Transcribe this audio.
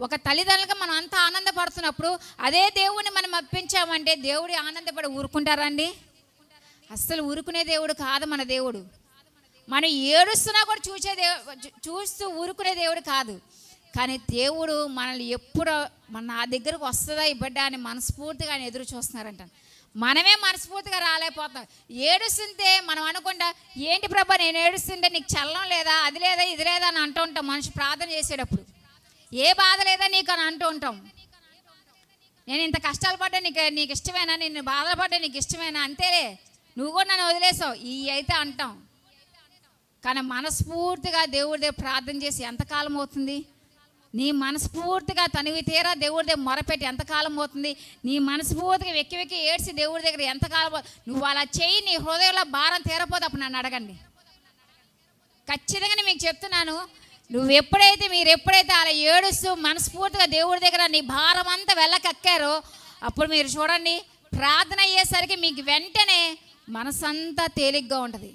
ఒక తల్లిదండ్రులుగా మనం అంత ఆనందపడుతున్నప్పుడు అదే దేవుడిని మనం అప్పించామంటే దేవుడి ఆనందపడి ఊరుకుంటారండి? అస్సలు ఊరుకునే దేవుడు కాదు మన దేవుడు. మనం ఏడుస్తున్నా కూడా చూసే దేవు చూస్తూ ఊరుకునే దేవుడు కాదు. కానీ దేవుడు మనల్ని ఎప్పుడు మన నా దగ్గరకు వస్తుందా ఈ బిడ్డ అని మనస్ఫూర్తిగా ఆయన ఎదురు చూస్తున్నారంట. మనమే మనస్ఫూర్తిగా రాలేకపోతాం ఏడుస్తుంటే మనం అనుకుంటా ఏంటి ప్రభా నేను ఏడుస్తుంటే నీకు చల్లం లేదా? అది లేదా? ఇది లేదా? అని అంటూ ఉంటాం మనిషి ప్రార్థన చేసేటప్పుడు. ఏ బాధ లేదా నీకు అని అంటూ ఉంటాం. నేను ఇంత కష్టాలు పడ్డా నీకు నీకు ఇష్టమేనా? నిన్ను బాధలు పడ్డా నీకు ఇష్టమేనా? అంతేలే. నువ్వు కూడా నన్ను వదిలేసావు. ఈ అయితే అంటాం. కానీ మనస్ఫూర్తిగా దేవుడి దగ్గర ప్రార్థన చేసి ఎంతకాలం అవుతుంది? నీ మనస్ఫూర్తిగా తనివి తీరా దేవుడి దగ్గర మొరపెట్టి ఎంతకాలం అవుతుంది? నీ మనస్ఫూర్తిగా వెక్కి వెక్కి ఏడ్చి దేవుడి దగ్గర ఎంతకాలం నువ్వు అలా చేయి నీ హృదయంలో భారం తీరపోతే అప్పుడు నన్ను అడగండి. ఖచ్చితంగా మీకు చెప్తున్నాను. నువ్వు ఎప్పుడైతే మీరు ఎప్పుడైతే అలా ఏడుస్తూ మనస్ఫూర్తిగా దేవుడి దగ్గర నీ భారం అంతా వెళ్ళకక్కారో అప్పుడు మీరు చూడండి ప్రార్థన అయ్యేసరికి మీకు వెంటనే మనసంతా తేలిగ్గా ఉంటుంది.